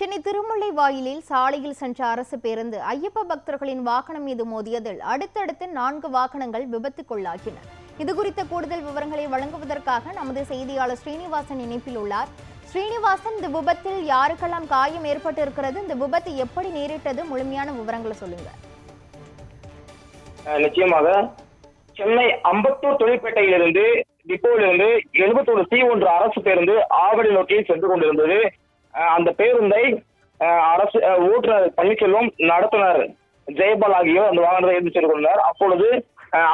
சென்னை திருமுல்லை வாயிலில் சாலையில் சென்ற அரசு பேருந்து ஐயப்ப பக்தர்களின் வாகனம் மீது மோதியதில் அடுத்தடுத்து நான்கு வாகனங்கள் விபத்துக்குள்ளாகின. இதுகுறித்த கூடுதல் விவரங்களை வழங்குவதற்காக நமது செய்தியாளர் ஸ்ரீனிவாசன் இணைப்பில் உள்ளார். ஸ்ரீனிவாசன் இந்த விபத்தில் யாருக்கெல்லாம் காயம் ஏற்பட்டிருக்கிறது? இந்த விபத்து எப்படி நேரிட்டது? முழுமையான விவரங்களை சொல்லுங்க. நிச்சயமாக சென்னை அம்பத்தூர் தொழிற்பேட்டையிலிருந்து டிப்போவிலிருந்து எழுபத்தோரு சி ஒன்று அரசு பேருந்து ஆவடி நோக்கி சென்று கொண்டிருந்தது. அந்த பேருந்தை அரசு ஓட்டுநர் பன்னீர்செல்வம் நடத்துனர். ஜெயபால் ஆகியோர் அந்த வாகனத்தை எடுத்து சென்று அப்பொழுது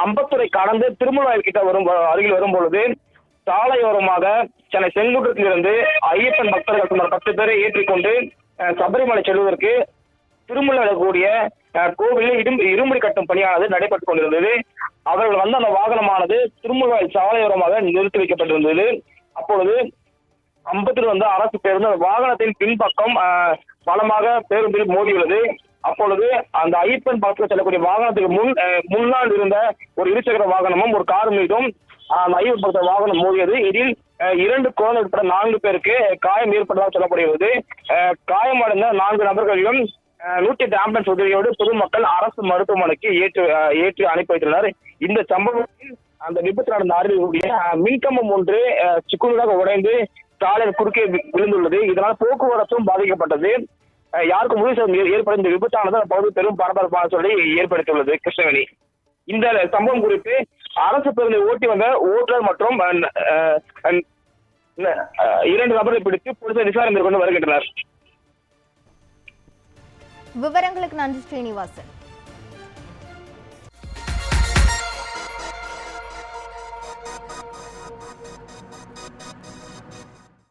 அம்பத்துறை கடந்து திருமலாயில் கிட்ட வரும் அருகில் வரும் பொழுது சாலையோரமாக சென்னை செங்குன்றத்திலிருந்து ஐயப்பன் பக்தர்கள் சுமார் பத்து பேரை ஏற்றிக்கொண்டு அஹ் சபரிமலை செல்வதற்கு திருமலை கூடிய கோவிலில் இடும் இருமுடி கட்டும் பணியானது நடைபெற்றுக் கொண்டிருந்தது. அவர்கள் வந்த அந்த வாகனமானது திருமலாயில் சாலையோரமாக நிறுத்தி வைக்கப்பட்டிருந்தது. அப்பொழுது அம்பத்தூர் வந்த அரசு பேருந்து வாகனத்தின் பின்பக்கம் அஹ், பலமாக பேருந்தில் மோதியுள்ளது. அப்பொழுது அந்த ஐப்பன் பக்கத்தில் செல்லக்கூடிய வாகனத்துக்கு முன் முன்னால் இருந்த ஒரு இருசக்கர வாகனமும் ஒரு கார் மீதும் அந்த ஐப்பன் பக்கத்தில் வாகனம் மோதியது. இதில் இரண்டு குழந்தை உட்பட நான்கு பேருக்கு காயம் ஏற்பட்டதாக சொல்லப்படுகிறது. காயமடைந்த நான்கு நபர்களையும் அஹ், நூற்றி எட்டு ஆம்புலன்ஸ் உதவியோடு பொதுமக்கள் அரசு மருத்துவமனைக்கு ஏற்று ஏற்றி அனுப்பி வைத்துள்ளனர். இந்த சம்பவத்தில் அந்த விபத்து நடந்த அருகில் கூடிய மின்கம்பம் ஒன்று அஹ், சிக்குனதாக உடைந்து சாலையில் குறுக்கே விழுந்துள்ளது. இதனால் போக்குவரத்தும் பாதிக்கப்பட்டது. யாருக்கும் முழு சேதம் ஏற்படும் இந்த விபத்தானது அந்த பகுதி பெரும் பரபரப்பான சொல்லி ஏற்படுத்தியுள்ளது கிருஷ்ணவேணி இந்த சம்பவம் குறித்து அரசு பேருந்தை ஓட்டி வந்த ஓட்டுநர் மற்றும் இரண்டு நபர்களை பிடித்து போலீசார் விசாரணை மேற்கொண்டு வருகின்றனர். விவரங்களுக்கு நன்றி ஸ்ரீனிவாசன்.